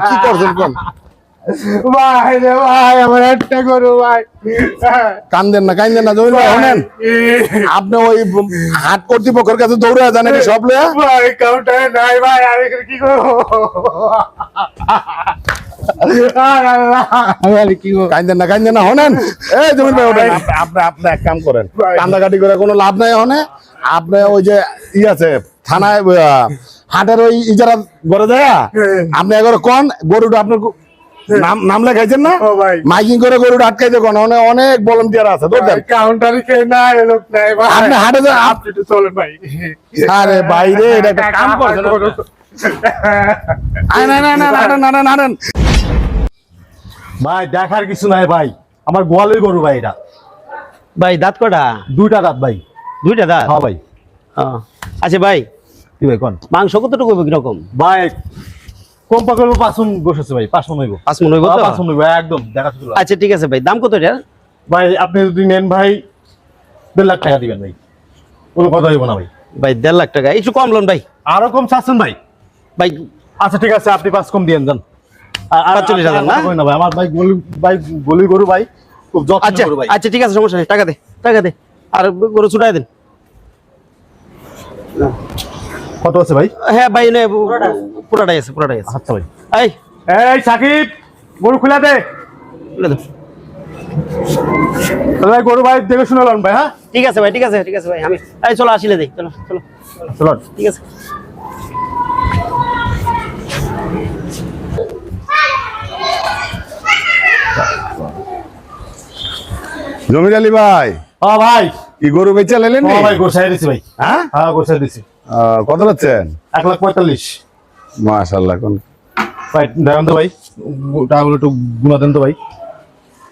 কি করছেন কোন ভাই রে ভাই আমার একটা গরু ভাই। কান্দেন না কান্দেন না ভাই শোনেন। আপনি ওই হাট কর্তৃপক্ষের কাছে দৌড়ে এটা সব লয়া? ভাই কাউন্টারে নাই ভাই আমি কি করব? আর আল্লাহ, আমি কি করব? কান্দেন না কান্দেন না শোনেন। এই জমির ভাই ওঠেন। আপনি- আপনি আপনি এক কাম করেন। কান্দাকাটি করে কোনো লাভ নাই হনে আপনি ওই যে ই আছে থানায় হাটের ওই ইজারা গড়ে দেয়া আপনি এগারো কন গরুটা আপনার নাম লেখাইছেন না? মাইকিং করে গরুটা আটকাই দেখুন অনেক অনেক আছে ভাই আপনি হাটে আরে বাইরে ভাই দেখার কিছু নাই ভাই। আমার গোয়ালের গরু ভাই এটা। ভাই দাঁত কটা? দুইটা দাঁত ভাই। দুইটা দাঁত? হ্যাঁ ভাই। আচ্ছা ভাই কি ভাই কোন? মাংস কতটুকু হইব কীরকম? ভাই কম পাকড় পাঁচন বসেছে ভাই পাঁচন হইব পাঁচ মন হইব তো পাঁচন হইব একদম দেখা আচ্ছা ঠিক আছে ভাই দাম কত এটার? ভাই আপনি যদি নেন ভাই দেড় লাখ টাকা দিবেন ভাই। কোনো কথা হইব না ভাই। ভাই দেড় লাখ টাকা একটু কম লোন ভাই। আরও কম চাচ্ছেন ভাই। ভাই আচ্ছা ঠিক আছে আপনি পাঁচ কম দিয়েন যান পাঁচচল্লিশ হাজার না? ভাই আমার ভাই গলি ভাই গলি গরু ভাই খুব আচ্ছা ভাই। আচ্ছা ঠিক আছে সমস্যা নেই টাকা দে টাকা দে। আর গরু ছুটাই দেন। কত আছে ভাই? হ্যাঁ ভাই নে পুরাটাই আছে পুরাটাই আছে। আচ্ছা ভাই। এই। এই সাকিব গরু খুলে দে। ভাই গরু ভাই দেখে শুনে লন ভাই হ্যাঁ? ঠিক আছে ভাই ঠিক আছে ঠিক আছে ভাই আমি এই চলো আসিলে দেই চলো চলো। চলো। ঠিক আছে। জমির আলী ভাই। ও ভাই। কি গরু বেচা লেলেন ও ভাই গোসাই দিছি ভাই। হ্যাঁ? হ্যাঁ গোসাই দিছি। কত পাচ্ছেন এক লাখ পঁয়তাল্লিশ। মাশাল্লাহ কোন দেখেন তো ভাই। টাকাগুলো একটু গুণা দেন তো ভাই।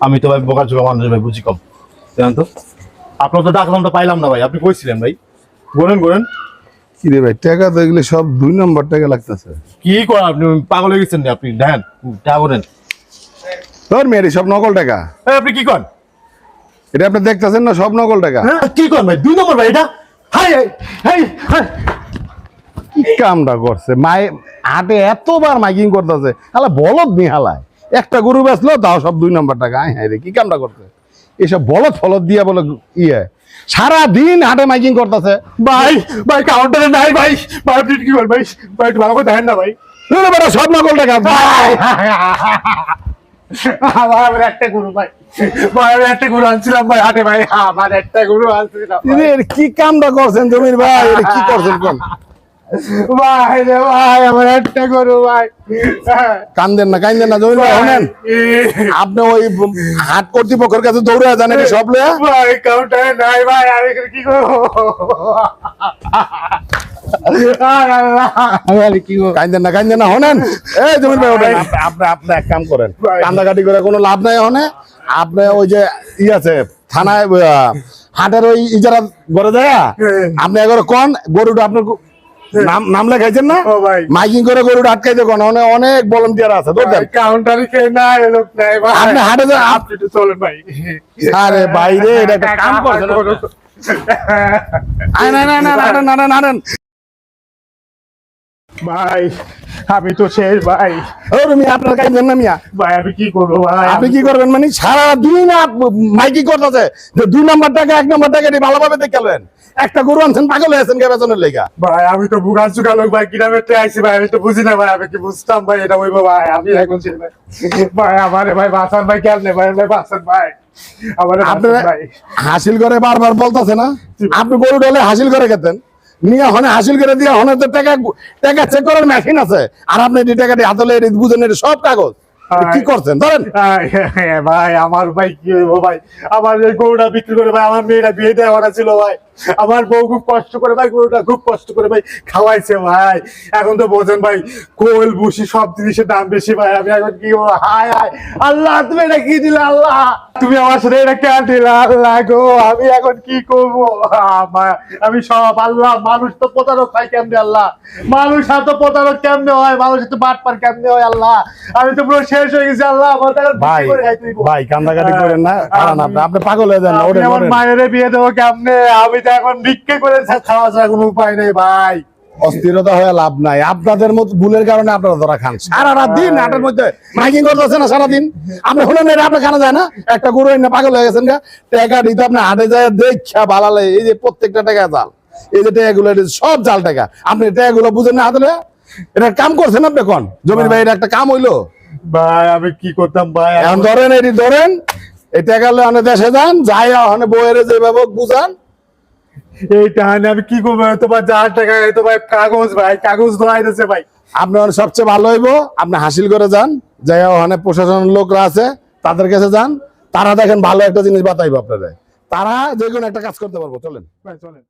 আমি তো ভাই বোকা চোখা মানুষ ভাই বুঝি কম। দেখেন তো। আপনার তো ডাকলাম তো পাইলাম না ভাই আপনি কইছিলেন ভাই? গোনেন গোনেন। কি রে ভাই টাকা তো এগুলি সব দুই নম্বর টাকা লাগতেছে। কি করেন আপনি? পাগল হয়ে গেছেন আপনি? দেখেন টাকা গোনেন। তোর মেয়ের সব নকল টাকা? আপনি কি করেন? এটা আপনি দেখতেছেন না সব নকল টাকা? হ্যাঁ কি করেন ভাই? দুই নম্বর ভাই এটা? কি কামটা করছে? মায়ে হাটে এতবার মাইকিং করতেছে। হালা বলদ নিহালায় একটা গরু বেচলো, তাও সব দুই নম্বর টাকা। আয় হ্যাঁ রে, কি কামটা করছে? এসব বলদ ফলদ দিয়া বলে ইয়ে। সারা দিন হাটে মাইকিং করতেছে। ভাই ভাই কাউন্টারে নাই ভাই। ভাই, আপনি কি করেন ভাই ভাই ভালো করে দেখেন না ভাই। সব নকল টাকা। ভাই। আমার একটা গরু ভাই। ভাই আমি একটা গরু আনছিলাম ভাই হাটে ভাই আমার একটা গরু আনছিলাম কি কামটা করছেন জমির ভাই? কি করছেন ভাই রে ভাই আমার একটা গরু ভাই। কান্দেন না কান্দেন না জমির ভাই শোনেন। আপনি ওই হাট কর্তৃপক্ষের কাছে দৌড়ে এটা সব লয়া। ভাই কাউন্টারে নাই ভাই আমি কি করব? কান্দাকাটি করে কোনো লাভ নাই হনে। আপনি ওই যে ই আছে থানায় হাটের ওই ইজারা গড়ে দেয়া আপনি এগারো কন গরুটা আপনার নাম লেখাইছেন না? মাইকিং করে আটকাই দেখুন অনেক অনেক আছে আপনি হাটে আরে বাইরে এটা একটা কাম করছেন না না না না না না। ভাই আমি তো শেষ ভাই। ও রুমি আপনার কাইন্দেন না মিয়া। ভাই আমি কি করব ভাই? আপনি কি করবেন মানে সারা দিন মাইকি করতেছে। যে দুই নম্বর টাকা এক নম্বর টাকা ভালোভাবে দেখলেন একটা গরু আনছেন পাগল হয়েছেন কে লেগা। ভাই আমি তো ভাই গ্রামের থেকে আইসি ভাই? আমি তো বুঝি না ভাই আমি কি বুঝতাম ভাই এটা হইবো ভাই? আমি এখন ভাই আমারে ভাই বাসান ভাই কেমনে ভাই বাসান ভাই। আমারে আপনি হাসিল করে বারবার বলতেছে না? আপনি গরু ডলে হাসিল করে খেতেন। নিয়ে হনে হাসিল করে দিয়ে হনে তো টাকা টাকা চেক করার মেশিন আছে। আর আপনি এই টাকাটি হাতলে এটি বুঝেন সব কাগজ। কি করছেন? ধরেন। ভাই আমার ভাই কি হইবো ভাই? আমার এই গরুটা বিক্রি করে ভাই আমার মেয়েটা বিয়ে দেওয়া ছিল ভাই। আমার বউ খুব কষ্ট করে ভাই গরুটা খুব কষ্ট করে ভাই খাওয়াইছে ভাই। এখন তো বোঝেন ভাই কোয়েল বুসি সব জিনিসের দাম বেশি ভাই। আমি এখন কি হায় হায়। আল্লাহ তুমি এটা কি দিলে আল্লাহ? তুমি আমার সাথে এটা কেন দিলে আল্লাহ গো? আমি এখন কি করব? আমি সব আল্লাহ মানুষ তো প্রতারক হয় কেমনে আল্লাহ? মানুষ এত প্রতারক কেমনে হয়? মানুষ এত বাটপার কেমনে হয় আল্লাহ? আমি তো পুরো শেষ হয়ে গেছি আল্লাহ ভাই। ভাই কান্দাকাটি করেন না। আপনি পাগল হয়ে যান আমার। মায়ের বিয়ে দেবো কেমনে? আমি তো এখন ভিক্ষে করে খাওয়া ছাড়া কোনো উপায় নেই ভাই। অস্থিরতা হয়ে লাভ নাই। আপনাদের মতো ভুলের কারণে আপনারা ধরা খান। সারা রাত দিন মধ্যে মাইকিং করতেছে না সারাদিন। আপনি হলেন এটা আপনার খানা যায় না? একটা গরু এনে পাগল হয়ে গেছেন গা। টাকা দিতে আপনি হাটে যায় দেখা বালালে। এই যে প্রত্যেকটা টাকা জাল। এই যে টাকাগুলো এটা সব জাল টাকা। আপনি টাকাগুলো বুঝেন না হাতে এটা কাম করছেন আপনি কোন জমির ভাই এটা একটা কাম হইল? ভাই আমি কি করতাম ভাই? এখন ধরেন এটি ধরেন এই টাকা অনেক দেশে যান যাই ওখানে বইয়ের যেভাবে বুঝান। এই টাহানে আমি কি করব? তোমার যার টাকা তো ভাই কাগজ ভাই কাগজ ভাই। আপনার সবচেয়ে ভালো হইব আপনি হাসিল করে যান। যাই ওখানে প্রশাসনের লোকরা আছে তাদের কাছে যান। তারা দেখেন ভালো একটা জিনিস বাতাইবো আপনাদের। তারা যে কোনো একটা কাজ করতে পারব চলেন। ভাই চলেন।